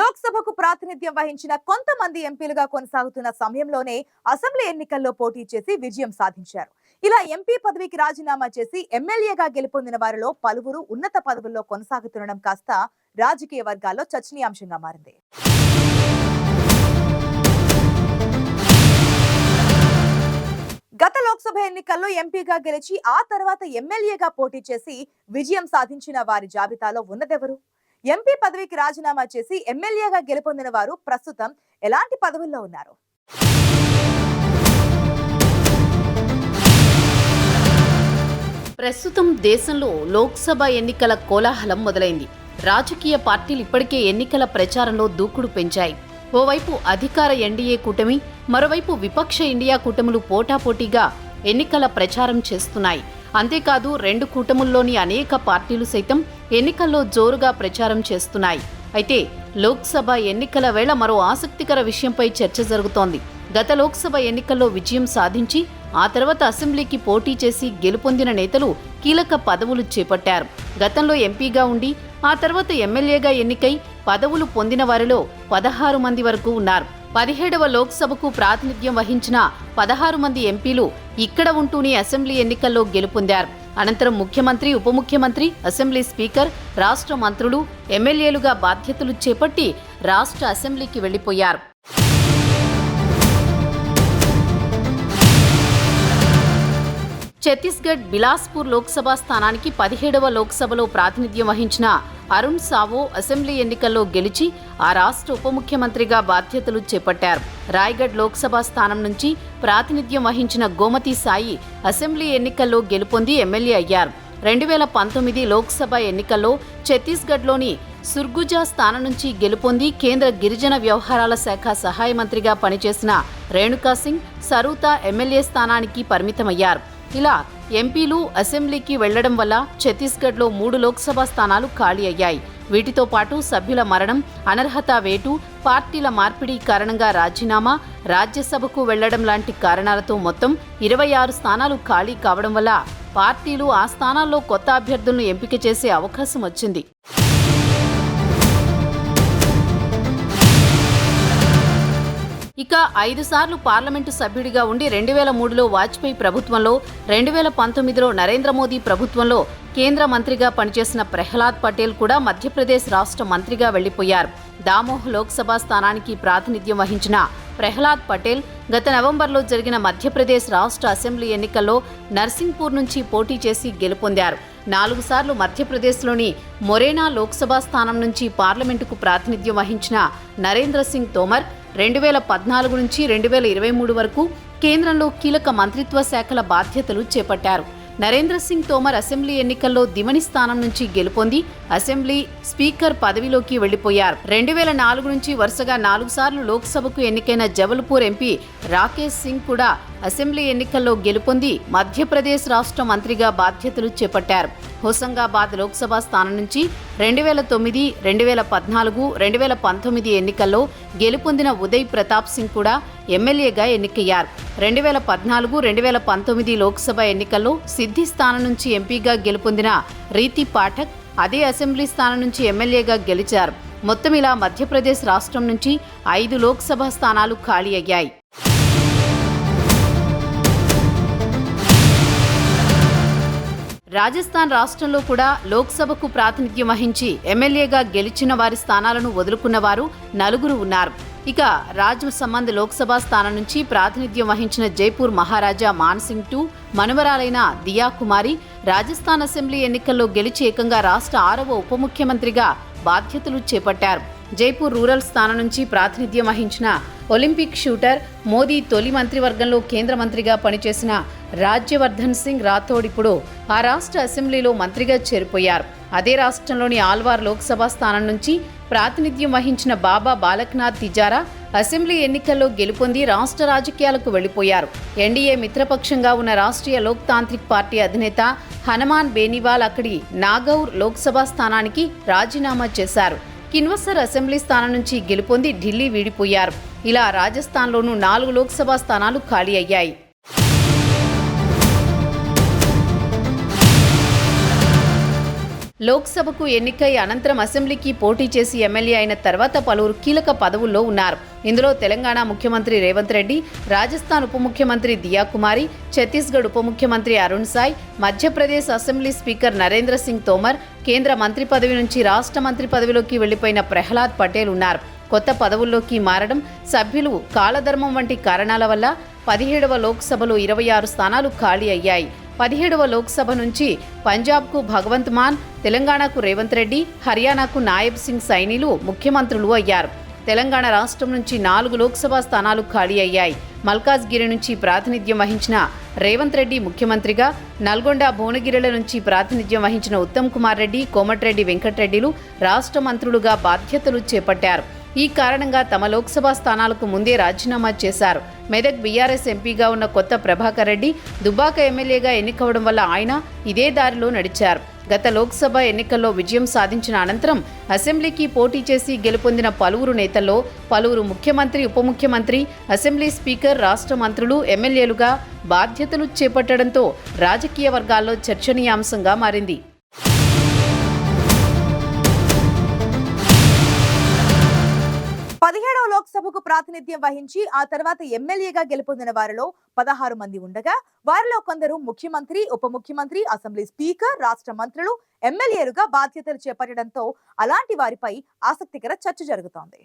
లోక్సభకు ప్రాతినిధ్యం వహించిన కొంతమంది ఎంపీలుగా కొనసాగుతున్న సమయంలోనే అసెంబ్లీ ఎన్నికల్లో పోటీ చేసి విజయం సాధించారు. ఇలా ఎంపీ పదవికి రాజీనామా చేసి ఎమ్మెల్యేగా గెలుపొందిన వారిలో పలువురు ఉన్నత పదవుల్లో కొనసాగుతుండడం కాస్త రాజకీయ వర్గాల్లో చర్చనీయాంశంగా మారింది. గత లోక్సభ ఎన్నికల్లో ఎంపీగా గెలిచి ఆ తర్వాత ఎమ్మెల్యేగా పోటీ చేసి విజయం సాధించిన వారి జాబితాలో ఉన్నదెవరు? ఎంపీ పదవికి రాజీనామా చేసి ఎమ్మెల్యేగా గెలుపొందిన వారు ప్రస్తుతం ఎలాంటి పదవుల్లో ఉన్నారు? ప్రస్తుతం దేశంలో లోక్సభ ఎన్నికల కోలాహలం మొదలైంది. రాజకీయ పార్టీలు ఇప్పటికే ఎన్నికల ప్రచారంలో దూకుడు పెంచాయి. ఓవైపు అధికార ఎన్డీఏ కూటమి మరోవైపు విపక్ష ఇండియా కూటములు పోటాపోటీగా ఎన్నికల ప్రచారం చేస్తున్నాయి. అంతేకాదు రెండు కూటముల్లోని అనేక పార్టీలు సైతం ఎన్నికల్లో జోరుగా ప్రచారం చేస్తున్నాయి. అయితే లోక్సభ ఎన్నికల వేళ మరో ఆసక్తికర విషయంపై చర్చ జరుగుతోంది. గత లోక్సభ ఎన్నికల్లో విజయం సాధించి ఆ తర్వాత అసెంబ్లీకి పోటీ చేసి గెలుపొందిన నేతలు కీలక పదవులు చేపట్టారు. గతంలో ఎంపీగా ఉండి ఆ తర్వాత ఎమ్మెల్యేగా ఎన్నికై పదవులు పొందిన వారిలో పదహారు మంది వరకు ఉన్నారు. పదిహేడవ లోక్సభకు ప్రాతినిధ్యం వహించిన పదహారు మంది ఎంపీలు ఇక్కడ ఉంటూనే అసెంబ్లీ ఎన్నికల్లో గెలుపొందారు. అనంతరం ముఖ్యమంత్రి ఉప ముఖ్యమంత్రి అసెంబ్లీ స్పీకర్ రాష్ట్ర మంత్రులు ఎమ్మెల్యేలుగా బాధ్యతలు చేపట్టి రాష్ట్ర అసెంబ్లీకి వెళ్ళిపోయారు ఛత్తీస్గఢ్ బిలాస్పూర్ లోక్సభ స్థానానికి పదిహేడవ లోక్సభలో ప్రాతినిధ్యం వహించిన అరుణ్ సావో అసెంబ్లీ ఎన్నికల్లో గెలిచి ఆ రాష్ట్ర ఉప ముఖ్యమంత్రిగా బాధ్యతలు చేపట్టారు. రాయ్గఢ్ లోక్సభ స్థానం నుంచి ప్రాతినిధ్యం వహించిన గోమతి సాయి అసెంబ్లీ ఎన్నికల్లో గెలుపొంది ఎమ్మెల్యే అయ్యారు. రెండు వేల పంతొమ్మిది లోక్సభ ఎన్నికల్లో ఛత్తీస్గఢ్లోని సుర్గుజా స్థానం నుంచి గెలుపొంది కేంద్ర గిరిజన వ్యవహారాల శాఖ సహాయ మంత్రిగా పనిచేసిన రేణుకా సింగ్ సరూతా ఎమ్మెల్యే స్థానానికి పరిమితమయ్యారు. ఇలా ఎంపీలు అసెంబ్లీకి వెళ్ళడం వల్ల ఛత్తీస్గఢ్లో మూడు లోక్సభ స్థానాలు ఖాళీ అయ్యాయి. వీటితో పాటు సభ్యుల మరణం అనర్హత వేటు పార్టీల మార్పిడి కారణంగా రాజీనామా రాజ్యసభకు వెళ్ళడం లాంటి కారణాలతో మొత్తం ఇరవై ఆరు స్థానాలు ఖాళీ కావడం వల్ల పార్టీలు ఆ స్థానాల్లో కొత్త అభ్యర్థులను ఎంపిక చేసే అవకాశం వచ్చింది. ఇక ఐదు సార్లు పార్లమెంటు సభ్యుడిగా ఉండి రెండు వేల మూడులో వాజ్పేయి ప్రభుత్వంలో రెండు వేల పంతొమ్మిదిలో నరేంద్ర మోదీ ప్రభుత్వంలో కేంద్ర మంత్రిగా పనిచేసిన ప్రహ్లాద్ పటేల్ కూడా మధ్యప్రదేశ్ రాష్ట్ర మంత్రిగా వెళ్ళిపోయారు దామోహ్ లోక్సభ స్థానానికి ప్రాతినిధ్యం వహించిన ప్రహ్లాద్ పటేల్ గత నవంబర్లో జరిగిన మధ్యప్రదేశ్ రాష్ట్ర అసెంబ్లీ ఎన్నికల్లో నర్సింగ్పూర్ నుంచి పోటీ చేసి గెలుపొందారు. నాలుగు సార్లు మధ్యప్రదేశ్లోని మొరేనా లోక్సభ స్థానం నుంచి పార్లమెంటుకు ప్రాతినిధ్యం వహించిన నరేంద్ర సింగ్ తోమర్ రెండు వేల పద్నాలుగు నుంచి రెండు వేల ఇరవై మూడు వరకు కేంద్రంలో కీలక మంత్రిత్వ శాఖల బాధ్యతలు చేపట్టారు. నరేంద్ర సింగ్ తోమర్ అసెంబ్లీ ఎన్నికల్లో దిమని స్థానం నుంచి గెలుపొంది అసెంబ్లీ స్పీకర్ పదవిలోకి వెళ్ళిపోయారు రెండు వేల నాలుగు నుంచి వరుసగా నాలుగు సార్లు లోక్సభకు ఎన్నికైన జబల్పూర్ ఎంపీ రాకేష్ సింగ్ కూడా అసెంబ్లీ ఎన్నికల్లో గెలుపొంది మధ్యప్రదేశ్ రాష్ట్ర మంత్రిగా బాధ్యతలు చేపట్టారు. హోసంగాబాద్ లోక్సభ స్థానం నుంచి రెండు వేల తొమ్మిది రెండు వేల పద్నాలుగు రెండు వేల పంతొమ్మిది ఎన్నికల్లో గెలుపొందిన ఉదయ్ ప్రతాప్ సింగ్ కూడా ఎమ్మెల్యేగా ఎన్నికయ్యారు. రెండు వేల పద్నాలుగు రెండు వేల పంతొమ్మిది లోక్సభ ఎన్నికల్లో సిద్ధి స్థానం నుంచి ఎంపీగా గెలుపొందిన రీతి పాఠక్ అదే అసెంబ్లీ స్థానం నుంచి ఎమ్మెల్యేగా గెలిచారు. మొత్తం ఇలా మధ్యప్రదేశ్ రాష్ట్రం నుంచి ఐదు లోక్సభ స్థానాలు ఖాళీ అయ్యాయి. రాజస్థాన్ రాష్ట్రంలో కూడా లోక్సభకు ప్రాతినిధ్యం వహించి ఎమ్మెల్యేగా గెలిచిన వారి స్థానాలను వదులుకున్న వారు నలుగురు ఉన్నారు. ఇక రాజ్ సంబంధ్ లోక్సభ స్థానం నుంచి ప్రాతినిధ్యం వహించిన జైపూర్ మహారాజా మాన్సింగ్ టూ మనుమరాలైన దియా కుమారి రాజస్థాన్ అసెంబ్లీ ఎన్నికల్లో గెలిచి ఏకంగా రాష్ట్ర ఆరవ ఉప ముఖ్యమంత్రిగా బాధ్యతలు చేపట్టారు. జైపూర్ రూరల్ స్థానం నుంచి ప్రాతినిధ్యం వహించిన ఒలింపిక్ షూటర్ మోదీ తొలి మంత్రివర్గంలో కేంద్ర మంత్రిగా పనిచేసిన రాజ్యవర్ధన్ సింగ్ రాథోడ్ ఇప్పుడు ఆ రాష్ట్ర అసెంబ్లీలో మంత్రిగా చేరిపోయారు. అదే రాష్ట్రంలోని ఆల్వార్ లోక్సభ స్థానం నుంచి ప్రాతినిధ్యం వహించిన బాబా బాలక్నాథ్ తిజారా అసెంబ్లీ ఎన్నికల్లో గెలుపొంది రాష్ట్ర రాజకీయాలకు వెళ్ళిపోయారు ఎన్డీఏ మిత్రపక్షంగా ఉన్న రాష్ట్రీయ లోక్ తాంత్రిక్ పార్టీ అధినేత హనుమాన్ బేనివాల్ అక్కడి నాగౌర్ లోక్సభ స్థానానికి రాజీనామా చేశారు. కిన్వసర్ అసెంబ్లీ స్థానం నుంచి గెలుపొంది ఢిల్లీ వీడిపోయారు. ఇలా రాజస్థాన్లోనూ నాలుగు లోక్సభ స్థానాలు ఖాళీ అయ్యాయి. లోక్సభకు ఎన్నికై అనంతరం అసెంబ్లీకి పోటీ చేసి ఎమ్మెల్యే అయిన తర్వాత పలువురు కీలక పదవుల్లో ఉన్నారు. ఇందులో తెలంగాణ ముఖ్యమంత్రి రేవంత్ రెడ్డి రాజస్థాన్ ఉప ముఖ్యమంత్రి దియా కుమారి ఛత్తీస్గఢ్ ఉప ముఖ్యమంత్రి అరుణ్ సాయ్ మధ్యప్రదేశ్ అసెంబ్లీ స్పీకర్ నరేంద్ర సింగ్ తోమర్ కేంద్ర మంత్రి పదవి నుంచి రాష్ట్ర మంత్రి పదవిలోకి వెళ్ళిపోయిన ప్రహ్లాద్ పటేల్ ఉన్నారు. కొత్త పదవుల్లోకి మారడం సభ్యులు కాలధర్మం వంటి కారణాల వల్ల పదిహేడవ లోక్సభలో ఇరవై ఆరు స్థానాలు ఖాళీ అయ్యాయి. పదిహేడవ లోక్సభ నుంచి పంజాబ్కు భగవంత్ మాన్ తెలంగాణకు రేవంత్ రెడ్డి హర్యానాకు నాయబ్ సింగ్ సైనిలు ముఖ్యమంత్రులు అయ్యారు. తెలంగాణ రాష్ట్రం నుంచి నాలుగు లోక్సభ స్థానాలు ఖాళీ అయ్యాయి. మల్కాజ్గిరి నుంచి ప్రాతినిధ్యం వహించిన రేవంత్ రెడ్డి ముఖ్యమంత్రిగా నల్గొండ భువనగిరిల నుంచి ప్రాతినిధ్యం వహించిన ఉత్తమ్ కుమార్ రెడ్డి కోమటిరెడ్డి వెంకటరెడ్డిలు రాష్ట్ర మంత్రులుగా బాధ్యతలు చేపట్టారు. ఈ కారణంగా తమ లోక్సభ స్థానాలకు ముందే రాజీనామా చేశారు. మెదక్ బీఆర్ఎస్ ఎంపీగా ఉన్న కొత్త ప్రభాకర్ రెడ్డి దుబ్బాక ఎమ్మెల్యేగా ఎన్నికవడం వల్ల ఆయన ఇదే దారిలో నడిచారు. గత లోక్సభ ఎన్నికల్లో విజయం సాధించిన అనంతరం అసెంబ్లీకి పోటీ చేసి గెలుపొందిన పలువురు నేతల్లో పలువురు ముఖ్యమంత్రి ఉప ముఖ్యమంత్రి అసెంబ్లీ స్పీకర్ రాష్ట్ర మంత్రులు ఎమ్మెల్యేలుగా బాధ్యతలు చేపట్టడంతో రాజకీయ వర్గాల్లో చర్చనీయాంశంగా మారింది. లోక్సభకు ప్రాతినిధ్యం వహించి ఆ తర్వాత ఎమ్మెల్యేగా గెలుపొందిన వారిలో పదహారు మంది ఉండగా వారిలో కొందరు ముఖ్యమంత్రి ఉప ముఖ్యమంత్రి అసెంబ్లీ స్పీకర్ రాష్ట్ర మంత్రులు ఎమ్మెల్యేలుగా బాధ్యతలు చేపట్టడంతో అలాంటి వారిపై ఆసక్తికర చర్చ జరుగుతోంది.